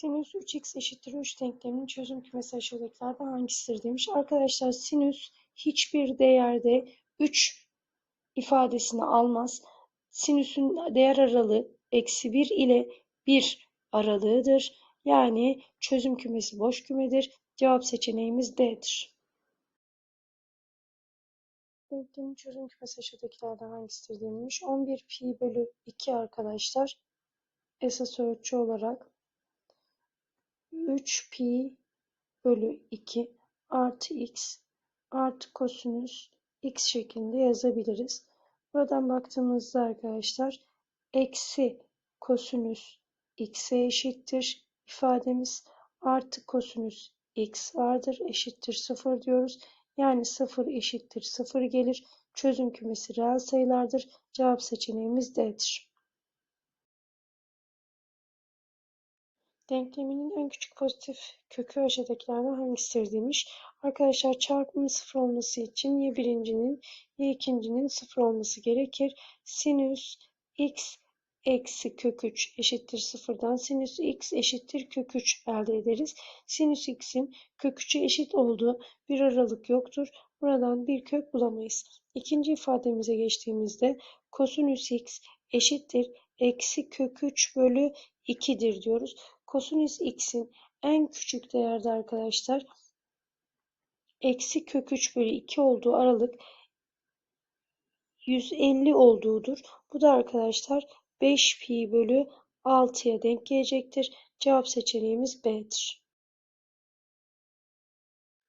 Sinüs 3x eşittir 3 denkleminin çözüm kümesi aşağıdakilerden hangisidir demiş. Arkadaşlar sinüs hiçbir değerde 3 ifadesini almaz. Sinüsün değer aralığı eksi 1 ile 1 aralığıdır. Yani çözüm kümesi boş kümedir. Cevap seçeneğimiz D'dir. Denklemin çözüm kümesi aşağıdakilerden hangisidir denilmiş. 11 pi bölü 2 arkadaşlar esas ölçü olarak 3 pi bölü 2 artı x artı kosinüs x şeklinde yazabiliriz. Buradan baktığımızda arkadaşlar eksi kosinüs x'e eşittir ifademiz artı kosinüs x vardır eşittir 0 diyoruz. Yani 0 eşittir 0 gelir. Çözüm kümesi reel sayılardır. Cevap seçeneğimiz D'dir. Denkleminin en küçük pozitif kökü aşağıdakilerden hangisidir demiş. Arkadaşlar çarpımın sıfır olması için ya birincinin ya ikincinin sıfır olması gerekir. Sinüs x eksi kök 3 eşittir sıfırdan sinüs x eşittir kök 3 elde ederiz. Sinüs x'in kök 3'e eşit olduğu bir aralık yoktur. Buradan bir kök bulamayız. İkinci ifademize geçtiğimizde kosinüs x eşittir eksi kök 3 bölü 2'dir diyoruz. Kosinüs x'in en küçük değerde arkadaşlar eksi kök 3 bölü 2 olduğu aralık 150 olduğudur. Bu da arkadaşlar 5 pi bölü 6'ya denk gelecektir. Cevap seçeneğimiz B'dir.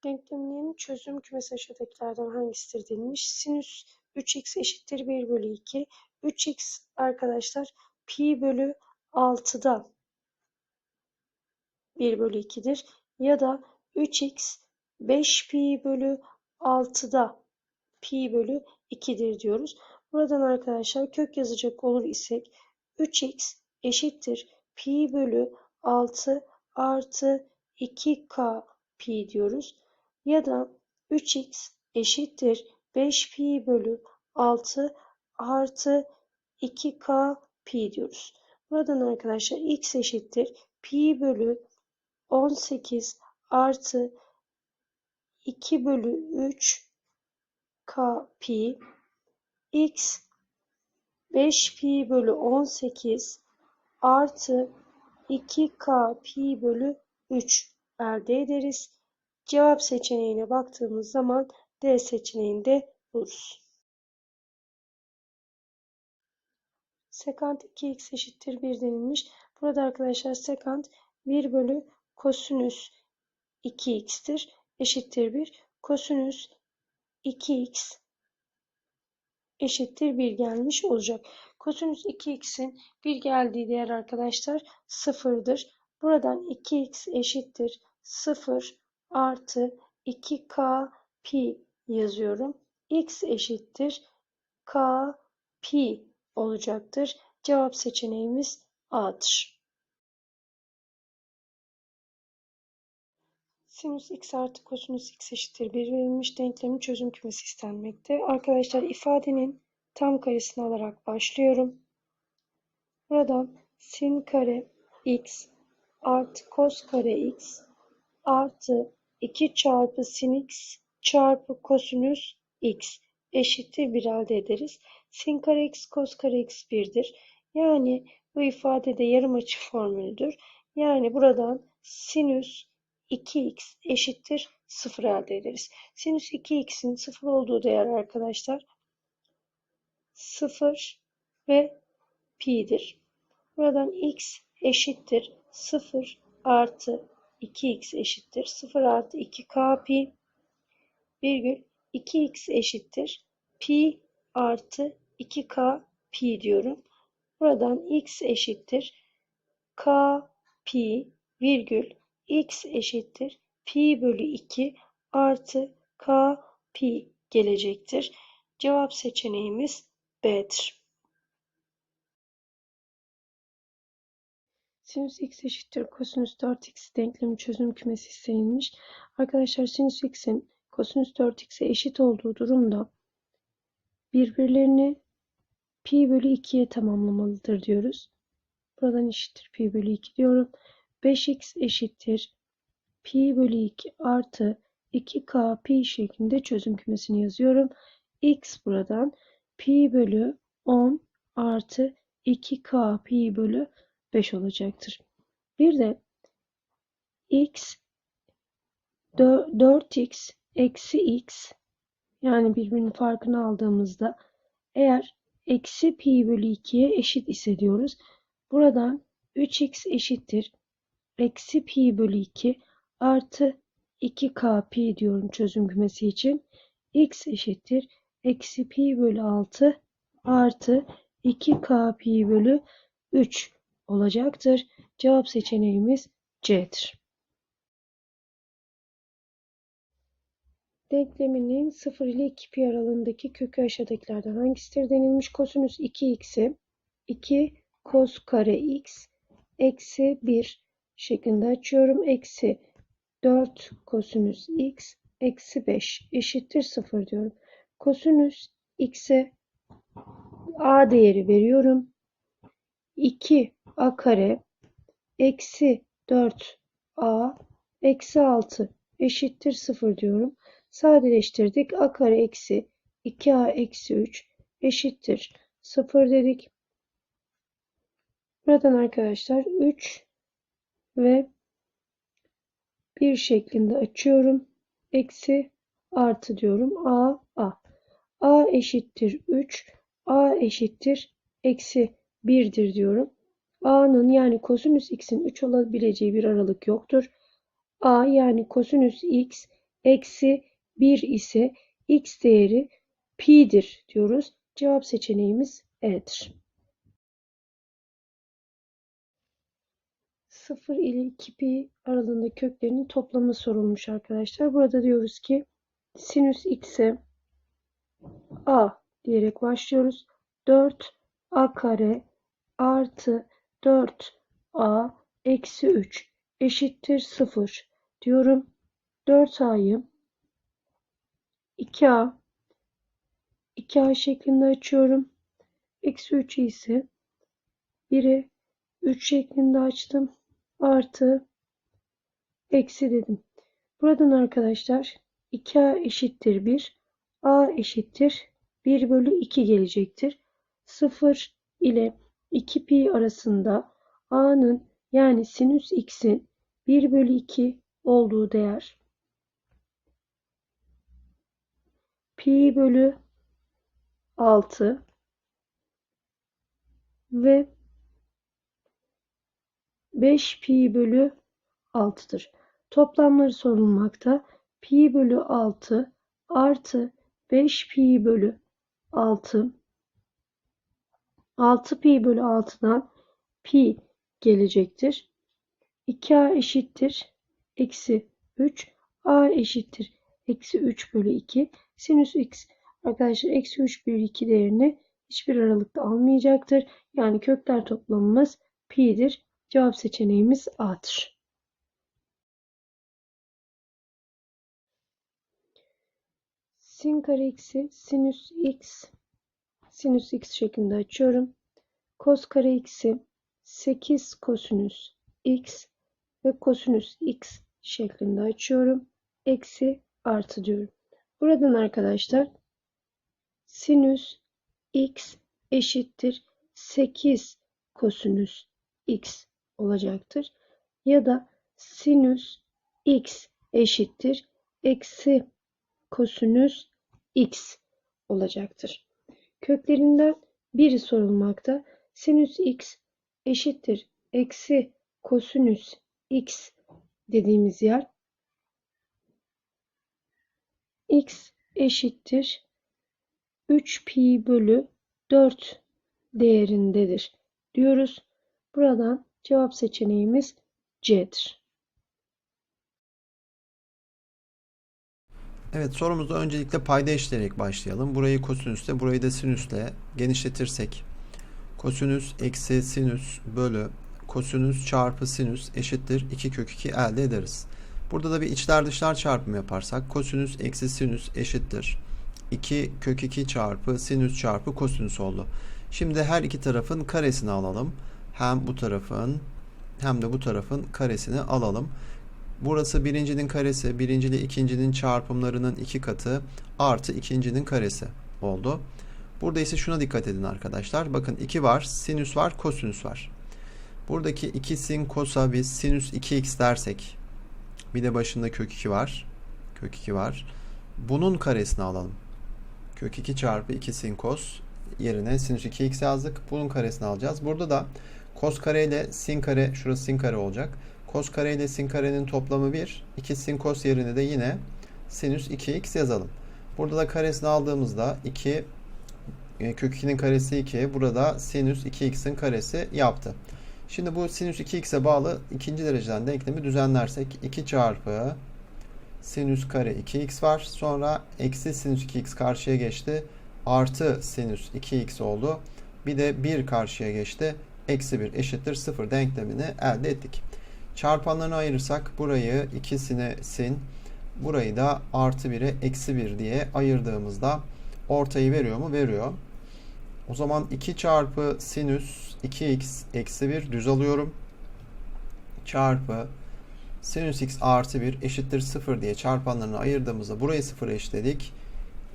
Denkleminin çözüm kümesi aşağıdakilerden hangisidir denilmiş. Sinüs 3x eşittir 1 bölü 2. 3x arkadaşlar pi bölü 6'da 1 bölü 2'dir. Ya da 3x 5 pi bölü 6'da pi bölü 2'dir diyoruz. Buradan arkadaşlar kök yazacak olur isek 3x eşittir pi bölü 6 artı 2k pi diyoruz. Ya da 3x eşittir 5 pi bölü 6 artı 2k pi diyoruz. Buradan arkadaşlar x eşittir pi bölü 18 artı 2 bölü 3 k pi x 5 pi bölü 18 artı 2k pi bölü 3 elde ederiz. Cevap seçeneğine baktığımız zaman D seçeneğinde buluruz. Sekant 2x eşittir 1 denilmiş. Burada arkadaşlar sekant 1 bölü kosinüs 2x'tir. Eşittir 1. Kosinüs 2x eşittir 1 gelmiş olacak. Kosinüs 2x'in 1 geldiği değer arkadaşlar 0'dır. Buradan 2x eşittir 0 artı 2k pi yazıyorum. x eşittir k pi olacaktır. Cevap seçeneğimiz A'dır. Sinüs x artı kosinüs x eşittir 1 verilmiş denklemin çözüm kümesi istenmekte. Arkadaşlar ifadenin tam karesini alarak başlıyorum. Buradan sin kare x artı kos kare x artı 2 çarpı sin x çarpı kosinüs x eşittir 1 elde ederiz. Sin kare x kos kare x 1'dir. Yani bu ifadede yarım açı formülüdür. Yani buradan sinüs 2x eşittir 0 elde ederiz. Sinüs 2x'in 0 olduğu değer arkadaşlar 0 ve pi'dir. Buradan x eşittir 0 artı 2x eşittir 0 artı 2k pi virgül 2x eşittir pi artı 2k pi diyorum. Buradan x eşittir k pi virgül x eşittir pi bölü 2 artı k pi gelecektir. Cevap seçeneğimiz B'dir. Sinüs x eşittir kosinüs 4x denklemi çözüm kümesi istenilmiş. Arkadaşlar sinüs x'in kosinüs 4x'e eşit olduğu durumda birbirlerini pi bölü 2'ye tamamlamalıdır diyoruz. Buradan eşittir pi bölü 2 diyorum. 5x eşittir pi bölü 2 artı 2k pi şeklinde çözüm kümesini yazıyorum. x buradan pi bölü 10 artı 2k pi bölü 5 olacaktır. Bir de x 4x eksi x yani birbirinin farkını aldığımızda eğer eksi pi bölü 2'ye eşit ise diyoruz. Buradan 3x eşittir eksi pi bölü 2 artı 2k pi diyorum çözüm kümesi için. x eşittir eksi pi bölü 6 artı 2k pi bölü 3 olacaktır. Cevap seçeneğimiz C'dir. Denkleminin 0 ile 2 pi aralığındaki kökü aşağıdakilerden hangisidir denilmiş. Kosinüs 2x'i 2 kos kare x eksi 1 şeklinde açıyorum. Eksi 4 kosinüs x eksi 5 eşittir 0 diyorum. Kosinüs x'e a değeri veriyorum. 2 a kare eksi 4 a eksi 6 eşittir 0 diyorum. Sadeleştirdik. a kare eksi 2a eksi 3 eşittir 0 dedik. Buradan arkadaşlar 3 ve 1 şeklinde açıyorum. Eksi artı diyorum. a a. a eşittir 3. a eşittir eksi 1'dir diyorum. a'nın yani kosinüs x'in 3 olabileceği bir aralık yoktur. a yani kosinüs x eksi 1 ise x değeri pi'dir diyoruz. Cevap seçeneğimiz E'dir. 0 ile 2 pi aralığında köklerinin toplamı sorulmuş arkadaşlar. Burada diyoruz ki sinüs x'e a diyerek başlıyoruz. 4 a kare artı 4 a eksi 3 eşittir 0 diyorum. 4a'yı 2a 2a şeklinde açıyorum. Eksi 3'ü ise 1'i 3 şeklinde açtım. Artı eksi dedim. Buradan arkadaşlar 2a eşittir 1. a eşittir 1 bölü 2 gelecektir. 0 ile 2 pi arasında a'nın yani sinüs x'in 1 bölü 2 olduğu değer pi bölü 6 ve 5 pi bölü 6'dır. Toplamları sorulmakta. Pi bölü 6 artı 5 pi bölü 6 6 pi bölü 6'dan pi gelecektir. 2a eşittir. Eksi 3. a eşittir. Eksi 3 bölü 2. Sinüs x arkadaşlar eksi 3 bölü 2 değerini hiçbir aralıkta almayacaktır. Yani kökler toplamımız pi'dir. Cevap seçeneğimiz A'dır. Sin kare x'i sinüs x sinüs x şeklinde açıyorum. Kos kare x'i 8 kosinüs x ve kosinüs x şeklinde açıyorum. Eksi artı diyorum. Buradan arkadaşlar sinüs x eşittir 8 kosinüs x olacaktır. Ya da sinüs x eşittir eksi kosinüs x olacaktır. Köklerinden biri sorulmakta. Sinüs x eşittir eksi kosinüs x dediğimiz yer x eşittir 3 pi bölü 4 değerindedir diyoruz. Buradan cevap seçeneğimiz C'dir. Evet sorumuzda öncelikle payda işleyerek başlayalım. Burayı kosinüsle, burayı da sinüsle genişletirsek kosinüs eksi sinüs bölü kosinüs çarpı sinüs eşittir 2 kök 2 elde ederiz. Burada da bir içler dışlar çarpımı yaparsak kosinüs eksi sinüs eşittir 2 kök 2 çarpı sinüs çarpı kosinüs oldu. Şimdi her iki tarafın karesini alalım. Hem bu tarafın hem de bu tarafın karesini alalım. Burası birincinin karesi, birinci ile ikincinin çarpımlarının iki katı artı ikincinin karesi oldu. Burada ise şuna dikkat edin arkadaşlar. Bakın 2 var, sinüs var, kosinüs var. Buradaki 2 sin kosa biz sinüs 2x dersek bir de başında kök 2 var. Kök 2 var. Bunun karesini alalım. Kök 2 çarpı 2 sin kos yerine sinüs 2x yazdık. Bunun karesini alacağız. Burada da kos kare ile sin kare, şurası sin kare olacak. Kos kare ile sin karenin toplamı 1. 2 sin kos yerine de yine sinüs 2x yazalım. Burada da karesini aldığımızda 2 e, kök 2'nin karesi 2. Burada sinüs 2x'in karesi yaptı. Şimdi bu sinüs 2x'e bağlı ikinci dereceden denklemi düzenlersek 2 çarpı sinüs kare 2x var. Sonra eksi sinüs 2x karşıya geçti. Artı sinüs 2x oldu. Bir de 1 karşıya geçti. Eksi 1 eşittir 0 denklemini elde ettik. Çarpanlarını ayırırsak burayı ikisine sin, burayı da artı 1'e eksi 1 diye ayırdığımızda ortayı veriyor mu? Veriyor. O zaman 2 çarpı sinüs 2x eksi 1 düz alıyorum. Çarpı sinüs x artı 1 eşittir 0 diye çarpanlarını ayırdığımızda burayı 0 eşitledik.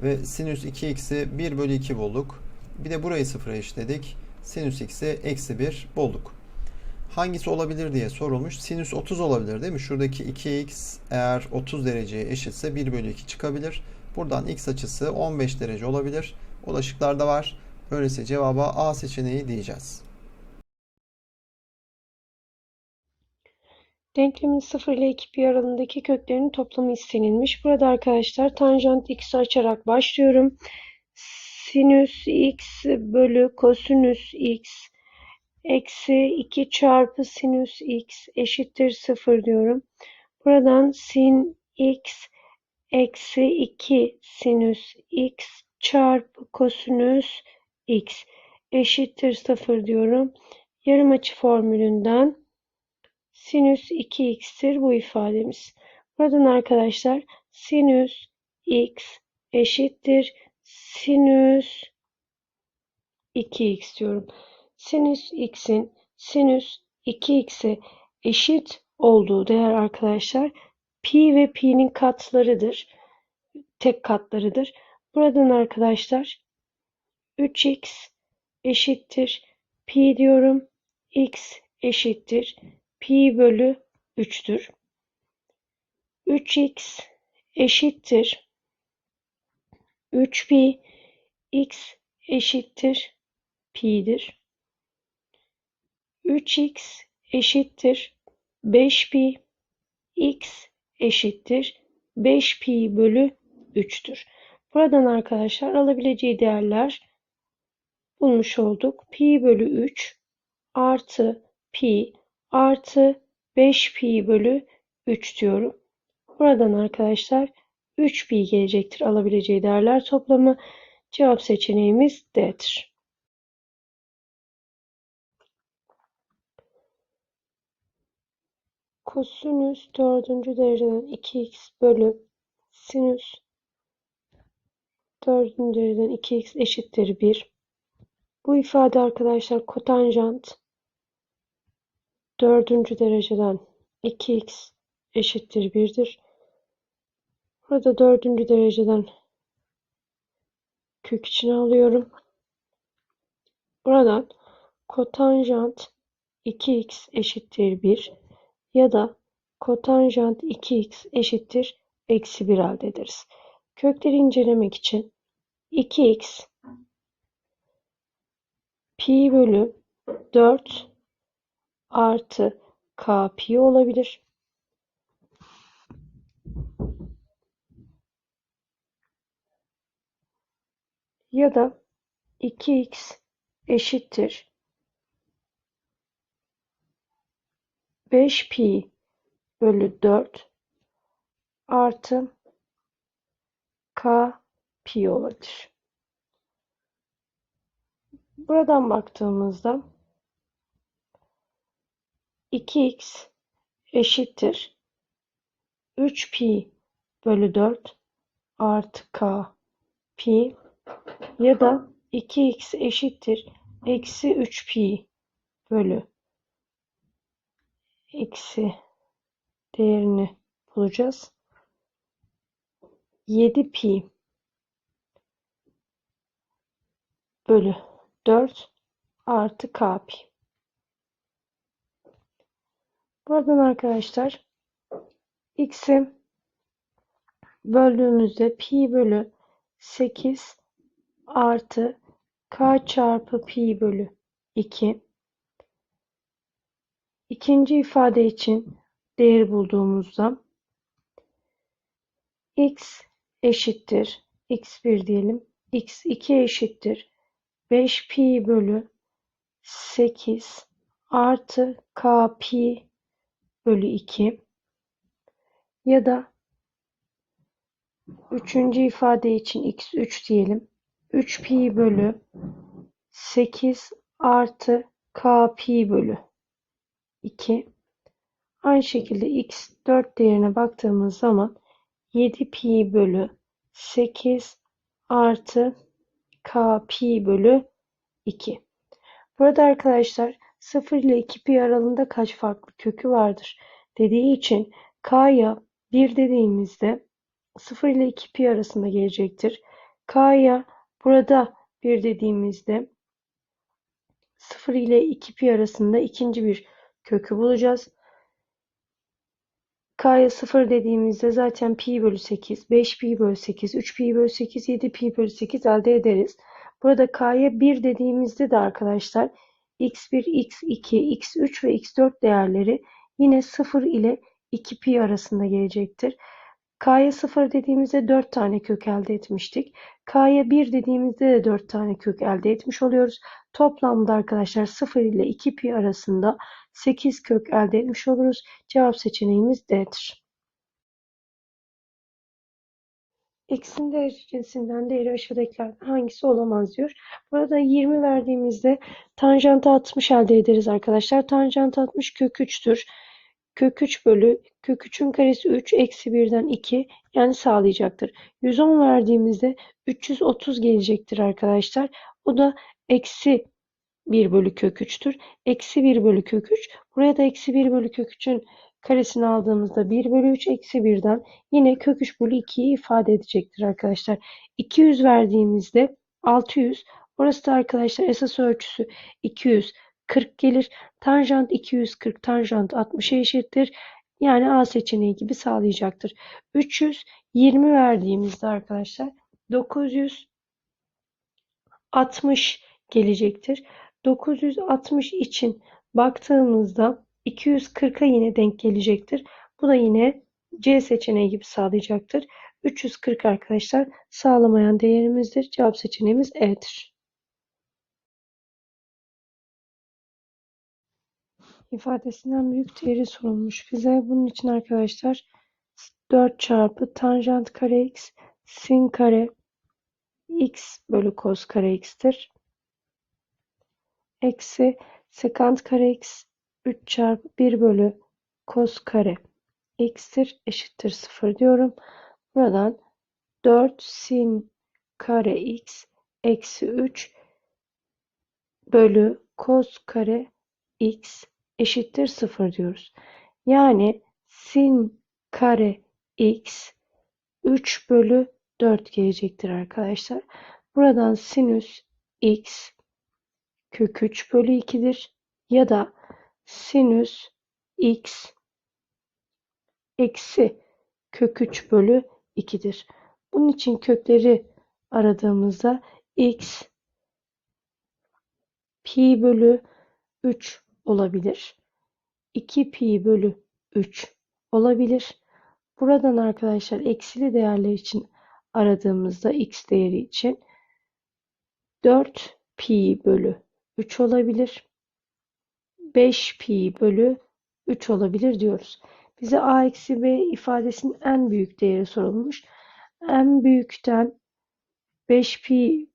Ve sinüs 2x'i 1 bölü 2 bulduk. Bir de burayı 0 eşitledik. Sinüs x'i eksi 1 bulduk. Hangisi olabilir diye sorulmuş. Sinüs 30 olabilir değil mi? Şuradaki 2x eğer 30 dereceye eşitse 1 bölü 2 çıkabilir. Buradan x açısı 15 derece olabilir. O da şıklarda var. Öyleyse cevaba A seçeneği diyeceğiz. Denklemin 0 ile 2 pi aralığındaki köklerinin toplamı istenilmiş. Burada arkadaşlar tanjant x'i açarak başlıyorum. Sinüs x bölü kosinüs x eksi 2 çarpı sinüs x eşittir 0 diyorum. Buradan sin x eksi 2 sinüs x çarpı kosinüs x eşittir 0 diyorum. Yarım açı formülünden sinüs 2x'tir bu ifademiz. Buradan arkadaşlar sinüs x eşittir sinüs 2x diyorum. Sinüs x'in sinüs 2x'e eşit olduğu değer arkadaşlar pi ve pi'nin katlarıdır. Tek katlarıdır. Buradan arkadaşlar 3x eşittir pi diyorum. x eşittir pi bölü 3'tür. 3x eşittir 3 pi x eşittir pi'dir. 3x eşittir 5 pi x eşittir 5 pi bölü 3'tür. Buradan arkadaşlar alabileceği değerler bulmuş olduk. Pi bölü 3 artı pi artı 5 pi bölü 3 diyorum. Buradan arkadaşlar 3 pi gelecektir alabileceği değerler toplamı. Cevap seçeneğimiz D'dir. Kosinüs dördüncü dereceden 2x bölü sinüs dördüncü dereceden 2x eşittir 1. Bu ifade arkadaşlar kotanjant dördüncü dereceden 2x eşittir 1'dir. Burada dördüncü dereceden kök içine alıyorum. Buradan kotanjant 2x eşittir 1 ya da kotanjant 2x eşittir eksi 1 elde ederiz. Kökleri incelemek için 2x pi bölü 4 artı k pi olabilir. Ya da 2x eşittir 5 pi bölü 4 artı k pi olabilir. Buradan baktığımızda 2x eşittir 3 pi bölü 4 artı k pi ya da 2x eşittir eksi 3 pi bölü eksi değerini bulacağız. 7 pi bölü 4 artı k. Buradan arkadaşlar x'i böldüğümüzde pi bölü 8 artı k çarpı pi bölü 2. İkinci ifade için değer bulduğumuzda x eşittir x1 diyelim. x2 eşittir. 5 pi bölü 8 artı k pi bölü 2 ya da üçüncü ifade için x3 diyelim 3 pi bölü 8 artı k pi bölü 2 aynı şekilde x4 değerine baktığımız zaman 7 pi bölü 8 artı k pi bölü 2. Burada arkadaşlar 0 ile 2 pi aralığında kaç farklı kökü vardır dediği için k'ya 1 dediğimizde 0 ile 2 pi arasında gelecektir. K'ya burada 1 dediğimizde 0 ile 2 pi arasında ikinci bir kökü bulacağız. K'ya 0 dediğimizde zaten pi bölü 8, 5 pi bölü 8, 3 pi bölü 8, 7 pi bölü 8 elde ederiz. Burada K'ya 1 dediğimizde de arkadaşlar x1, x2, x3 ve x4 değerleri yine 0 ile 2 pi arasında gelecektir. K'ya 0 dediğimizde 4 tane kök elde etmiştik. K'ya 1 dediğimizde de 4 tane kök elde etmiş oluyoruz. Toplamda arkadaşlar 0 ile 2 pi arasında 8 kök elde etmiş oluruz. Cevap seçeneğimiz D'dir. X'in derece cinsinden değeri aşağıdakilerden hangisi olamaz diyor. Burada 20 verdiğimizde tanjantı 60 elde ederiz arkadaşlar. Tanjant 60 kök 3'tür. Kök 3 bölü kök 3'ün karesi 3 eksi 1'den 2 yani sağlayacaktır. 110 verdiğimizde 330 gelecektir arkadaşlar. O da eksi 1 bölü kök 3'tür. Eksi 1 bölü kök 3. Buraya da eksi 1 bölü kök 3'ün karesini aldığımızda 1 bölü 3 eksi 1'den yine kök 3 bölü 2'yi ifade edecektir arkadaşlar. 200 verdiğimizde 600. Orası da arkadaşlar esas ölçüsü 240 gelir. Tanjant 240 tanjant 60'a eşittir. Yani A seçeneği gibi sağlayacaktır. 320 verdiğimizde arkadaşlar 960 gelecektir. 960 için baktığımızda 240'a yine denk gelecektir. Bu da yine C seçeneği gibi sağlayacaktır. 340 arkadaşlar sağlamayan değerimizdir. Cevap seçeneğimiz E'dir. İfadesinden büyük değeri sorulmuş bize. Bunun için arkadaşlar 4 çarpı tanjant kare x sin kare x bölü kos kare x'tir. Eksi sekant kare x 3 çarpı 1 bölü kos kare x'tir eşittir 0 diyorum. Buradan 4 sin kare x eksi 3 bölü kos kare x eşittir 0 diyoruz. Yani sin kare x 3 bölü 4 gelecektir arkadaşlar. Buradan sinüs x kök 3 bölü 2'dir. Ya da sinüs x eksi kök 3 bölü 2'dir. Bunun için kökleri aradığımızda x pi bölü 3 olabilir. 2 pi bölü 3 olabilir. Buradan arkadaşlar eksili değerler için aradığımızda x değeri için 4 pi bölü 3 olabilir. 5 pi bölü 3 olabilir diyoruz. Bize a eksi b ifadesinin en büyük değeri sorulmuş. En büyükten 5 pi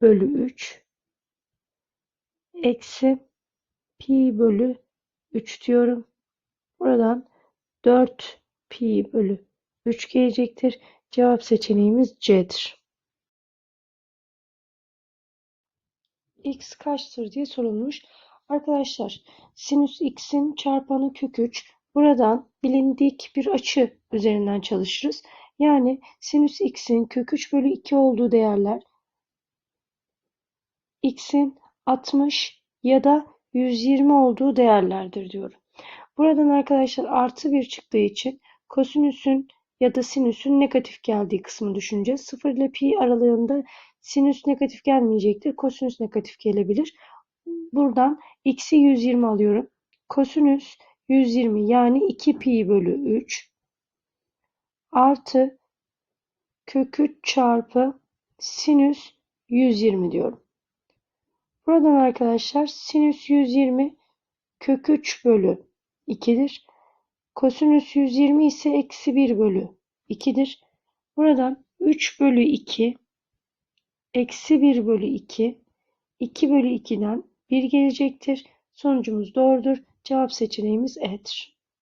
bölü 3 eksi pi bölü 3 diyorum. Buradan 4 pi bölü 3 gelecektir. Cevap seçeneğimiz C'dir. X kaçtır diye sorulmuş. Arkadaşlar sinüs x'in çarpanı kök 3. Buradan bilindik bir açı üzerinden çalışırız. Yani sinüs x'in kök 3 bölü 2 olduğu değerler x'in 60 ya da 120 olduğu değerlerdir diyorum. Buradan arkadaşlar artı 1 çıktığı için kosinüsün ya da sinüsün negatif geldiği kısmı düşüneceğiz. 0 ile pi aralığında sinüs negatif gelmeyecektir. Kosinüs negatif gelebilir. Buradan x'i 120 alıyorum. Kosinüs 120 yani 2 pi bölü 3 artı kök 3 çarpı sinüs 120 diyorum. Buradan arkadaşlar sinüs 120 kök 3 bölü 2'dir. Kosinüs 120 ise eksi 1 bölü 2'dir. Buradan 3 bölü 2 eksi 1 bölü 2 2 bölü 2'den 1 gelecektir. Sonucumuz doğrudur. Cevap seçeneğimiz E'dir.